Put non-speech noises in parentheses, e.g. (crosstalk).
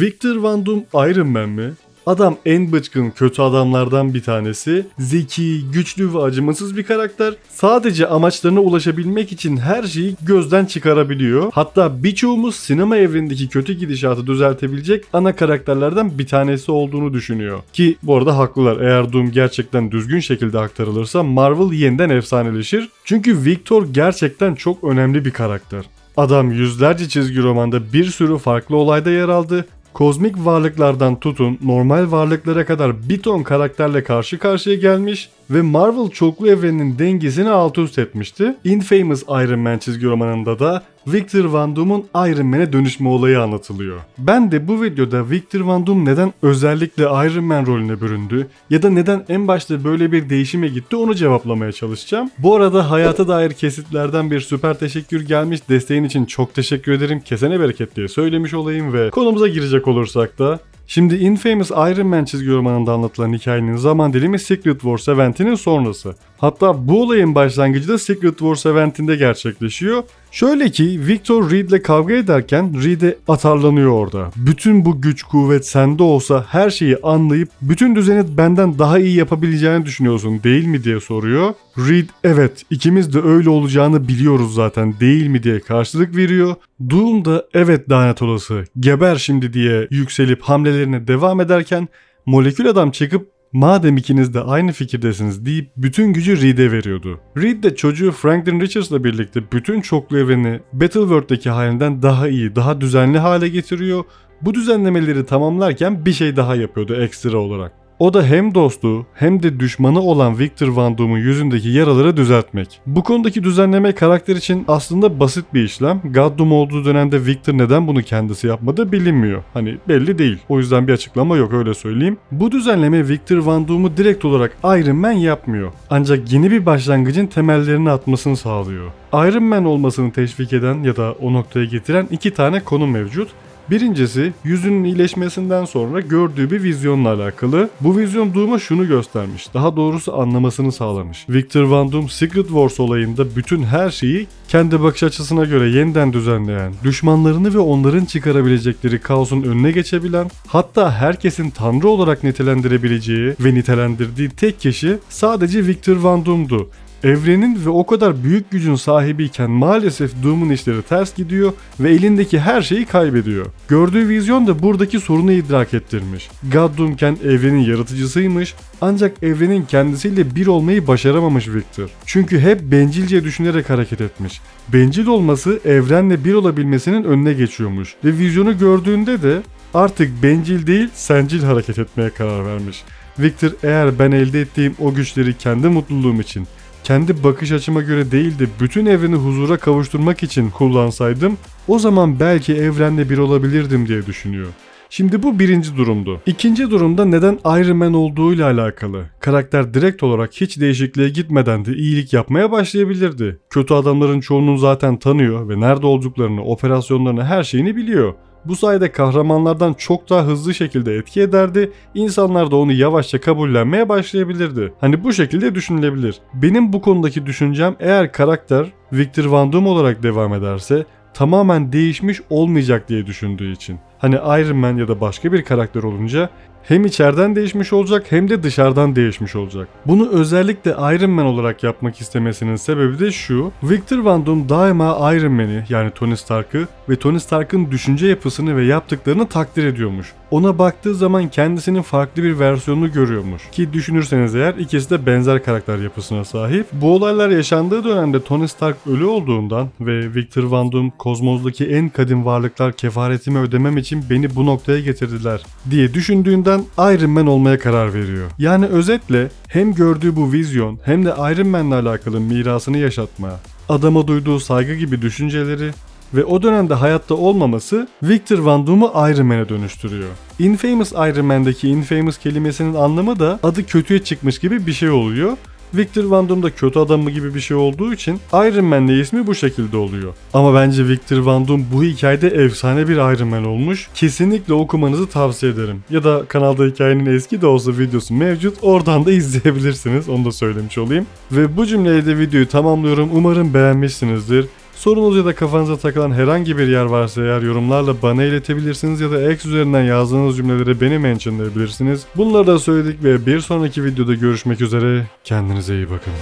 Victor Van Doom Iron Man mi? Adam en bıçkın kötü adamlardan bir tanesi. Zeki, güçlü ve acımasız bir karakter. Sadece amaçlarına ulaşabilmek için her şeyi gözden çıkarabiliyor. Hatta birçoğumuz sinema evrenindeki kötü gidişatı düzeltebilecek ana karakterlerden bir tanesi olduğunu düşünüyor. Ki bu arada haklılar. Eğer Doom gerçekten düzgün şekilde aktarılırsa Marvel yeniden efsaneleşir. Çünkü Victor gerçekten çok önemli bir karakter. Adam yüzlerce çizgi romanda bir sürü farklı olayda yer aldı kozmik varlıklardan tutun normal varlıklara kadar bir ton karakterle karşı karşıya gelmiş ve Marvel çoklu evreninin dengesini alt üst etmişti. Infamous Iron Man çizgi romanında da Victor Van Doom'un Iron Man'e dönüşme olayı anlatılıyor. Ben de bu videoda Victor Van Doom neden özellikle Iron Man rolüne büründü ya da neden en başta böyle bir değişime gitti onu cevaplamaya çalışacağım. Bu arada hayata dair kesitlerden bir süper teşekkür gelmiş. Desteğin için çok teşekkür ederim. Kesene bereket diye söylemiş olayım ve konumuza girecek olursak da Şimdi Infamous Iron Man çizgi romanında anlatılan hikayenin zaman dilimi Secret Wars eventinin sonrası. Hatta bu olayın başlangıcı da Secret Wars eventinde gerçekleşiyor. Şöyle ki Victor Reed'le kavga ederken Reed'e atarlanıyor orada. Bütün bu güç kuvvet sende olsa her şeyi anlayıp bütün düzeni benden daha iyi yapabileceğini düşünüyorsun değil mi diye soruyor. Reed evet ikimiz de öyle olacağını biliyoruz zaten değil mi diye karşılık veriyor. Doom da evet lanet olası geber şimdi diye yükselip hamlelerine devam ederken molekül adam çıkıp Madem ikiniz de aynı fikirdesiniz deyip bütün gücü Reed'e veriyordu. Reed de çocuğu Franklin Richards'la birlikte bütün çoklu evreni Battleworld'daki halinden daha iyi, daha düzenli hale getiriyor. Bu düzenlemeleri tamamlarken bir şey daha yapıyordu ekstra olarak. O da hem dostu hem de düşmanı olan Victor Van Doom'un yüzündeki yaraları düzeltmek. Bu konudaki düzenleme karakter için aslında basit bir işlem. God Doom olduğu dönemde Victor neden bunu kendisi yapmadı bilinmiyor. Hani belli değil. O yüzden bir açıklama yok öyle söyleyeyim. Bu düzenleme Victor Van Doom'u direkt olarak Iron Man yapmıyor. Ancak yeni bir başlangıcın temellerini atmasını sağlıyor. Iron Man olmasını teşvik eden ya da o noktaya getiren iki tane konu mevcut. Birincisi yüzünün iyileşmesinden sonra gördüğü bir vizyonla alakalı. Bu vizyon Doom'a şunu göstermiş. Daha doğrusu anlamasını sağlamış. Victor Van Doom Secret Wars olayında bütün her şeyi kendi bakış açısına göre yeniden düzenleyen, düşmanlarını ve onların çıkarabilecekleri kaosun önüne geçebilen, hatta herkesin tanrı olarak nitelendirebileceği ve nitelendirdiği tek kişi sadece Victor Van Doom'du. Evrenin ve o kadar büyük gücün sahibiyken maalesef Doom'un işleri ters gidiyor ve elindeki her şeyi kaybediyor. Gördüğü vizyon da buradaki sorunu idrak ettirmiş. God Doom'ken evrenin yaratıcısıymış ancak evrenin kendisiyle bir olmayı başaramamış Victor. Çünkü hep bencilce düşünerek hareket etmiş. Bencil olması evrenle bir olabilmesinin önüne geçiyormuş ve vizyonu gördüğünde de artık bencil değil sencil hareket etmeye karar vermiş. Victor eğer ben elde ettiğim o güçleri kendi mutluluğum için kendi bakış açıma göre değil de bütün evreni huzura kavuşturmak için kullansaydım o zaman belki evrenle bir olabilirdim diye düşünüyor. Şimdi bu birinci durumdu. İkinci durumda neden Iron Man olduğuyla alakalı. Karakter direkt olarak hiç değişikliğe gitmeden de iyilik yapmaya başlayabilirdi. Kötü adamların çoğunun zaten tanıyor ve nerede olduklarını, operasyonlarını, her şeyini biliyor. Bu sayede kahramanlardan çok daha hızlı şekilde etki ederdi. İnsanlar da onu yavaşça kabullenmeye başlayabilirdi. Hani bu şekilde düşünülebilir. Benim bu konudaki düşüncem eğer karakter Victor Van Doom olarak devam ederse tamamen değişmiş olmayacak diye düşündüğü için. Hani Iron Man ya da başka bir karakter olunca hem içeriden değişmiş olacak hem de dışarıdan değişmiş olacak. Bunu özellikle Iron Man olarak yapmak istemesinin sebebi de şu. Victor Van Doom daima Iron Man'i yani Tony Stark'ı ve Tony Stark'ın düşünce yapısını ve yaptıklarını takdir ediyormuş. Ona baktığı zaman kendisinin farklı bir versiyonunu görüyormuş. Ki düşünürseniz eğer ikisi de benzer karakter yapısına sahip. Bu olaylar yaşandığı dönemde Tony Stark ölü olduğundan ve Victor Van Doom kozmozdaki en kadim varlıklar kefaretimi ödemem için beni bu noktaya getirdiler diye düşündüğünden Iron Man olmaya karar veriyor. Yani özetle hem gördüğü bu vizyon hem de Iron Man'le alakalı mirasını yaşatmaya, adama duyduğu saygı gibi düşünceleri ve o dönemde hayatta olmaması Victor Van Doom'u Iron Man'e dönüştürüyor. Infamous Iron Man'deki Infamous kelimesinin anlamı da adı kötüye çıkmış gibi bir şey oluyor Victor Van Doom da kötü adamı gibi bir şey olduğu için Iron Man'le ismi bu şekilde oluyor. Ama bence Victor Van Doom bu hikayede efsane bir Iron Man olmuş. Kesinlikle okumanızı tavsiye ederim. Ya da kanalda hikayenin eski de olsa videosu mevcut. Oradan da (laughs) izleyebilirsiniz. Onu da söylemiş olayım. Ve bu cümleyle de videoyu tamamlıyorum. Umarım beğenmişsinizdir. Sorunuz ya da kafanıza takılan herhangi bir yer varsa eğer yorumlarla bana iletebilirsiniz ya da X üzerinden yazdığınız cümleleri beni mentionlayabilirsiniz. Bunları da söyledik ve bir sonraki videoda görüşmek üzere. Kendinize iyi bakın.